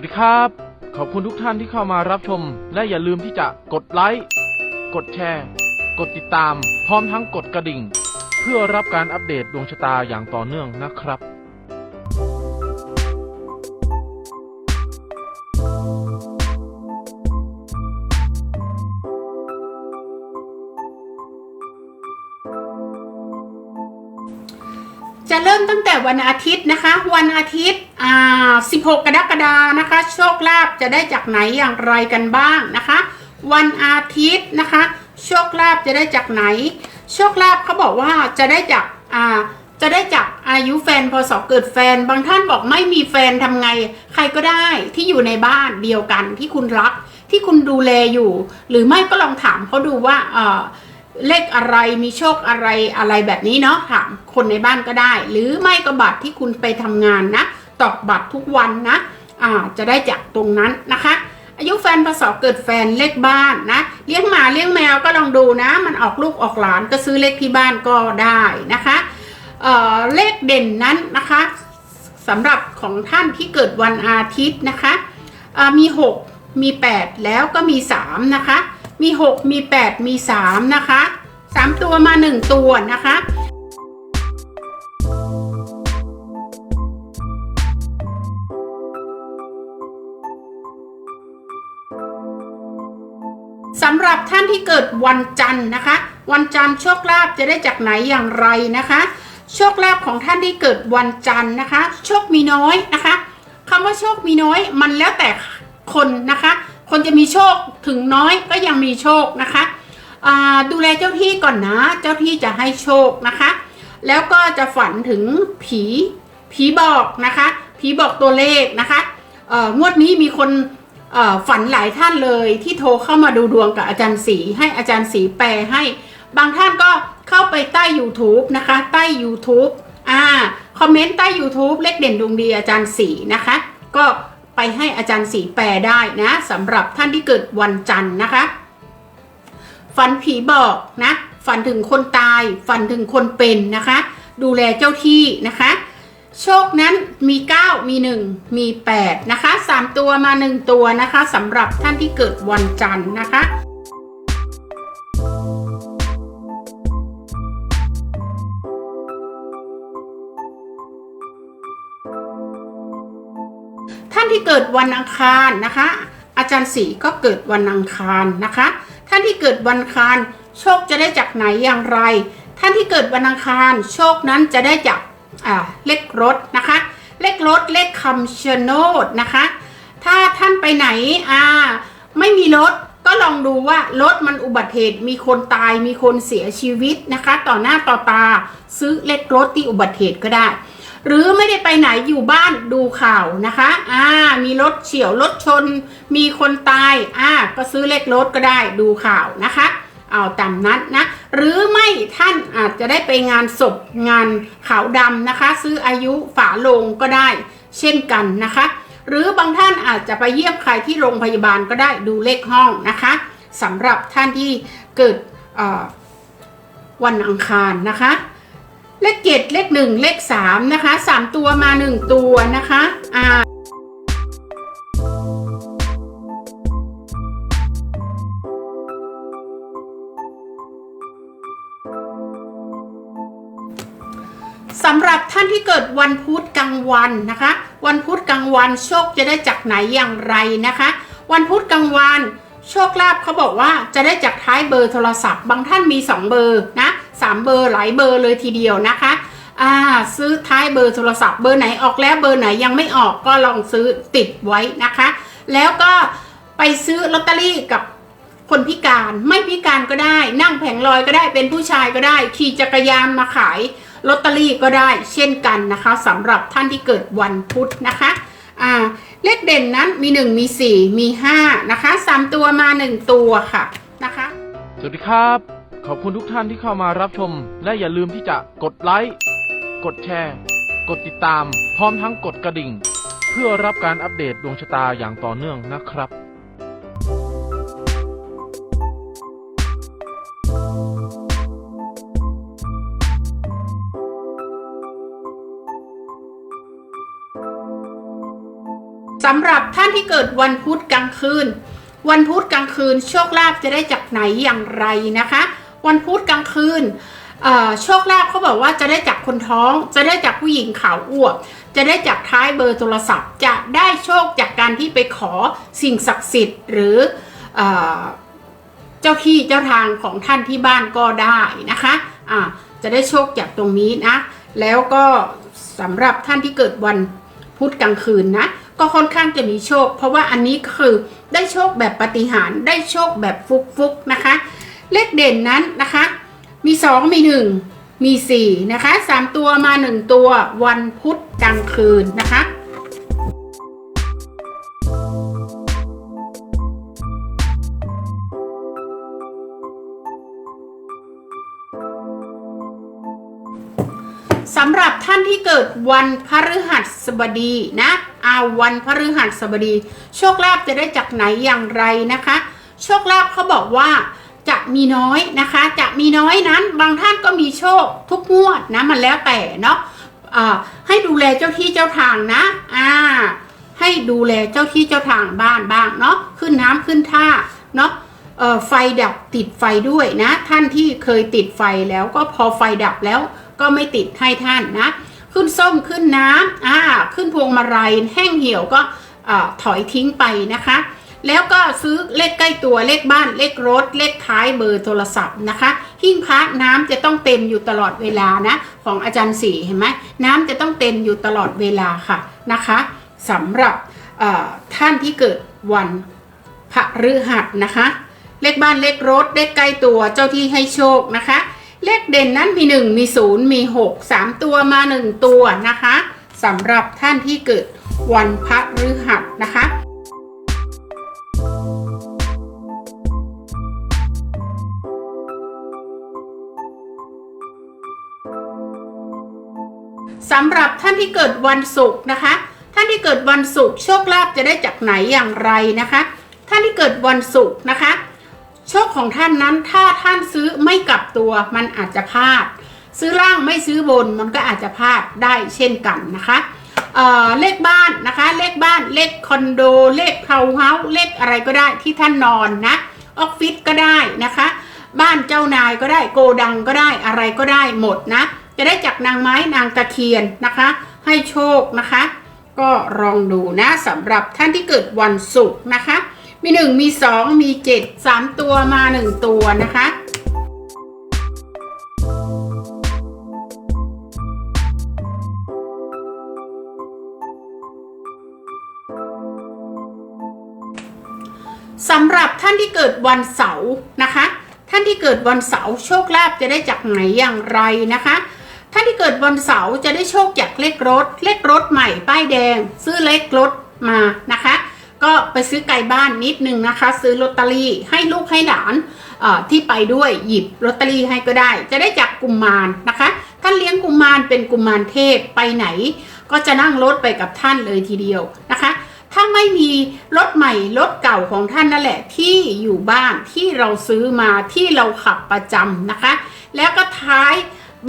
วัสดีครับ ขอบคุณทุกท่านที่เข้ามารับชม และอย่าลืมที่จะกดไลค์กดแชร์ กดติดตาม พร้อมทั้งกดกระดิ่ง เพื่อรับการอัปเดตดวงชะตาอย่างต่อเนื่องนะครับ แต่วันอาทิตย์นะคะ วันอาทิตย์อ่า16 กรกฎานะคะ โชคลาภจะได้จากไหนอย่างไรกันบ้างนะคะ วันอาทิตย์นะคะ โชคลาภจะได้จากไหน โชคลาภเขาบอกว่าจะได้จากอ่าจะได้จากอายุแฟนพศเกิดแฟน บางท่านบอกไม่มีแฟนทำไง ใครก็ได้ที่อยู่ในบ้านเดียวกันที่คุณรักที่คุณดูแลอยู่ หรือไม่ก็ลองถามเขาดูว่าเออ เลขอะไรมีโชคอะไรอะไรแบบนี้เนาะถามคนในบ้านก็ได้ หรือไม่ก็บัตรที่คุณไปทำงานนะ ตอกบัตรทุกวันนะอ่าจะได้จากตรงนั้นนะคะ อายุแฟนพศเกิดแฟนเลขบ้านนะ เลี้ยงหมาเลี้ยงแมวก็ลองดูนะ มันออกลูกออกหลานก็ซื้อเลขที่บ้านก็ได้นะคะเอ่อเลขเด่นนั้นนะคะสำหรับของท่านที่เกิดวันอาทิตย์นะคะอ่ามี 6 มี 8 แล้วก็มี 3 นะคะ มี 6 มี 8 มี 3 นะคะ 3ตัวมา1ตัวนะคะสำหรับท่านที่เกิดวันจันทร์นะคะ วันจันทร์โชคลาภจะได้จากไหนอย่างไรนะคะ โชคลาภของท่านที่เกิดวันจันทร์นะคะ โชคมีน้อยนะคะคำว่าโชคมีน้อยมันแล้วแต่คนนะคะ คนจะมีโชคถึงน้อยก็ยังมีโชคนะคะ ดูแลเจ้าที่ก่อนนะ เจ้าที่จะให้โชคนะคะ แล้วก็จะฝันถึงผีผีบอกนะคะ ผีบอกตัวเลขนะคะงวดนี้มีคนฝันหลายท่านเลยที่โทรเข้ามาดูดวงกับอาจารย์สีให้อาจารย์สีแปลให้ บางท่านก็เข้าไปใต้ YouTube นะคะ ใต้ YouTube อ่าคอมเมนต์ใต้ YouTube เลขเด่นดวงดีอาจารย์สีนะคะ ก็ไปให้อาจารย์สีแปลได้นะสำหรับท่านที่เกิดวันจันทร์นะคะ ฝันผีบอกนะ ฝันถึงคนตาย ฝันถึงคนเป็นนะคะ ดูแลเจ้าที่นะคะ โชคนั้นมี 9 มี 1 มี 8 นะคะ 3 ตัวมา 1 ตัวนะคะสำหรับท่านที่เกิดวันจันทร์นะคะท่านที่เกิดวันอังคารนะคะ อาจารย์ศรีก็เกิดวันอังคารนะคะ ท่านที่เกิดวันคารโชคจะได้จากไหนอย่างไร ท่านที่เกิดวันอังคารโชคนั้นจะได้จากเลขรถนะคะ เลขรถเลขคำชะโนดนะคะ ถ้าท่านไปไหนอ่าไม่มีรถก็ลองดูว่ารถมันอุบัติเหตุมีคนตายมีคนเสียชีวิตนะคะ ต่อหน้าต่อตาซื้อเลขรถที่อุบัติเหตุก็ได้ หรือไม่ได้ไปไหนอยู่บ้านดูข่าวนะคะ อ่า มีรถเฉียวรถชน มีคนตาย อ่า ก็ซื้อเลขรถก็ได้ดูข่าวนะคะ เอาตามนั้นนะ หรือไม่ท่านอาจจะได้ไปงานศพงานขาวดำนะคะ ซื้ออายุฝาโลงก็ได้ เช่นกันนะคะ หรือบางท่านอาจจะไปเยี่ยมใครที่โรงพยาบาลก็ได้ดูเลขห้องนะคะสำหรับท่านที่เกิดวันอังคารนะคะ เลขเจ็ดเลขหนึ่งเลขสามนะคะสามตัวมาหนึ่งตัวนะคะอ่าสำหรับท่านที่เกิดวันพุธกลางวันนะคะ วันพุธกลางวันโชคจะได้จากไหนอย่างไรนะคะ วันพุธกลางวัน โชคลาภเขาบอกว่าจะได้จากท้ายเบอร์โทรศัพท์ บางท่านมี 2 เบอร์นะ สามเบอร์หลายเบอร์เลยทีเดียวนะคะอ่าซื้อท้ายเบอร์โทรศัพท์เบอร์ไหนออกแล้วเบอร์ไหนยังไม่ออกก็ลองซื้อติดไว้นะคะ แล้วก็ไปซื้อลอตเตอรี่กับคนพิการไม่พิการก็ได้ นั่งแผงลอยก็ได้เป็นผู้ชายก็ได้ ขี่จักรยานมาขายลอตเตอรี่ก็ได้เช่นกันนะคะสำหรับท่านที่เกิดวันพุธนะคะอ่าเลขเด่นนั้นมี 1 มี 4 มี 5 นะคะ 3 ตัวมา 1 ตัวค่ะนะคะ สวัสดีครับ ขอบคุณทุกท่านที่เข้ามารับชม และอย่าลืมที่จะกดไลค์กดแชร์ กดติดตาม พร้อมทั้งกดกระดิ่ง เพื่อรับการอัปเดตดวงชะตาอย่างต่อเนื่องนะครับสำหรับท่านที่เกิดวันพุธกลางคืน วันพุธกลางคืนโชคลาภจะได้จากไหนอย่างไรนะคะ วันพุธกลางคืนโชคลาภเขาบอกว่าจะได้จากคนท้อง จะได้จากผู้หญิงขาวอ้วก จะได้จากท้ายเบอร์โทรศัพท์ จะได้โชคจากการที่ไปขอสิ่งศักดิ์สิทธิ์ หรือเอเจ้าที่เจ้าทางของท่านที่บ้านก็ได้นะคะอ่าจะได้โชคจากตรงนี้นะ แล้วก็สำหรับท่านที่เกิดวันพุธกลางคืนนะ ก็ค่อนข้างจะมีโชค เพราะว่าอันนี้คือได้โชคแบบปฏิหารได้โชคแบบฟุกๆนะคะ เลขเด่นนั้นนะคะ มี 2 มี 1 มี 4 นะคะ 3 ตัวมา 1 ตัววันพุธกลางคืนนะคะสำหรับท่านที่เกิดวันพฤหัสบดีนะเอาวันพฤหัสบดี โชคลาภจะได้จากไหนอย่างไรนะคะ โชคลาภเขาบอกว่า มีน้อยนะคะ จะมีน้อยนั้น บางท่านก็มีโชคทุกงวดนะมันแล้วแต่เนาะอ่าให้ดูแลเจ้าที่เจ้าทางนะอ่าให้ดูแลเจ้าที่เจ้าทางบ้านบ้างเนาะขึ้นน้ำขึ้นท่าเนาะไฟดับติดไฟด้วยนะ ท่านที่เคยติดไฟแล้วก็พอไฟดับแล้วก็ไม่ติดให้ท่านนะ ขึ้นส้มขึ้นน้ำอ่าขึ้นพวงมาลัยแห้งเหี่ยวก็ถอยทิ้งไปนะคะ แล้วก็ซื้อเลขใกล้ตัวเลขบ้านเลขรถ เลขท้ายเบอร์โทรศัพท์นะคะ หิ้งพระน้ำจะต้องเต็มอยู่ตลอดเวลานะ ของอาจารย์สีเห็นไหมน้ำจะต้องเต็มอยู่ตลอดเวลาค่ะนะคะสำหรับท่านที่เกิดวันพระฤหัสนะคะ เลขบ้านเลขรถ เลขใกล้ตัวเจ้าที่ให้โชคนะคะ เลขเด่นนั้นมี 1 มี 0 มี 6 3 ตัวมา 1 ตัวนะคะสำหรับท่านที่เกิดวันพระฤหัสนะคะ สำหรับท่านที่เกิดวันศุกร์นะคะ ท่านที่เกิดวันศุกร์โชคลาภจะได้จากไหนอย่างไรนะคะ ท่านที่เกิดวันศุกร์นะคะ โชคของท่านนั้นถ้าท่านซื้อไม่กลับตัวมันอาจจะพลาด ซื้อล่างไม่ซื้อบนมันก็อาจจะพลาดได้เช่นกันนะคะเเลขบ้านนะคะ เลขบ้านเลขคอนโด เลขเทาเฮาส์เลขอะไรก็ได้ที่ท่านนอนนะออฟฟิศก็ได้นะคะ บ้านเจ้านายก็ได้โกดังก็ได้อะไรก็ได้หมดนะ จะได้จากนางไม้นางตะเคียนนะคะ ให้โชคนะคะ ก็ลองดูนะสำหรับท่านที่เกิดวันศุกร์นะคะ มี 1 มี 2 มี 7 3 ตัวมา 1 ตัวนะคะสำหรับท่านที่เกิดวันเสาร์นะคะ ท่านที่เกิดวันเสาร์โชคลาภจะได้จากไหนอย่างไรนะคะานที่เกิดวันเสาร์จะได้โชคจากเลขรถ เลขรถใหม่ ป้ายแดง ซื้อเลขรถมานะคะ ก็ไปซื้อไก่บ้านนิดนึงนะคะ ซื้อลอตเตอรี่ให้ลูกให้หลานที่ไปด้วยหยิบลอตเตอรี่ให้ก็ได้ จะได้จากกุมมารนะคะ ท่านเลี้ยงกุมมารเป็นกุมารเทพไปไหน ก็จะนั่งรถไปกับท่านเลยทีเดียวนะคะถ้าไม่มีรถใหม่รถเก่าของท่านนั่นแหละที่อยู่บ้านที่เราซื้อมาที่เราขับประจำนะคะ แล้วก็ท้าย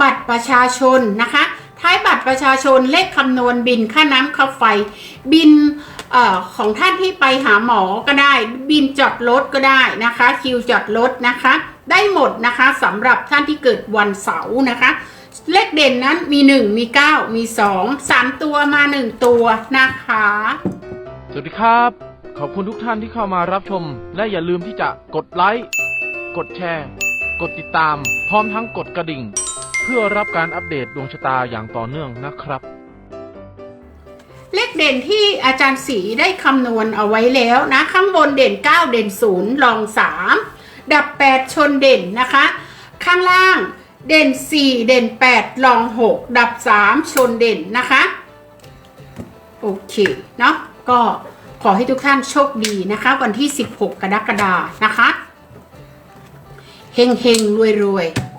บัตรประชาชนนะคะ ท้ายบัตรประชาชนเลขคำนวณบินค่าน้ำค่าไฟ บินออของท่านที่ไปหาหมอก็ได้ บินจอดรถก็ได้นะคะ คิวจอดรถนะคะ ได้หมดนะคะสำหรับท่านที่เกิดวันเสาร์นะคะ เลขเด่นนั้นมี 1 มี 9 มี 2 3 ตัวมา 1 ตัวนะคะ สวัสดีครับ ขอบคุณทุกท่านที่เข้ามารับชม และอย่าลืมที่จะกดไลค์กดแชร์ กดติดตาม พร้อมทั้งกดกระดิ่ง เพื่อรับการอัปเดตดวงชะตาอย่างต่อเนื่องนะครับ เลขเด่นที่อาจารย์สีได้คำนวณเอาไว้แล้วนะ ข้างบนเด่น 9 เด่น 0 รอง 3 ดับ 8 ชนเด่นนะคะ ข้างล่างเด่น 4 เด่น 8 รอง 6 ดับ 3 ชนเด่นนะคะ โอเค เนาะก็ขอให้ทุกท่านโชคดีนะคะ วันที่ 16 กรกฎานะคะเฮงเฮงรวยรวยๆ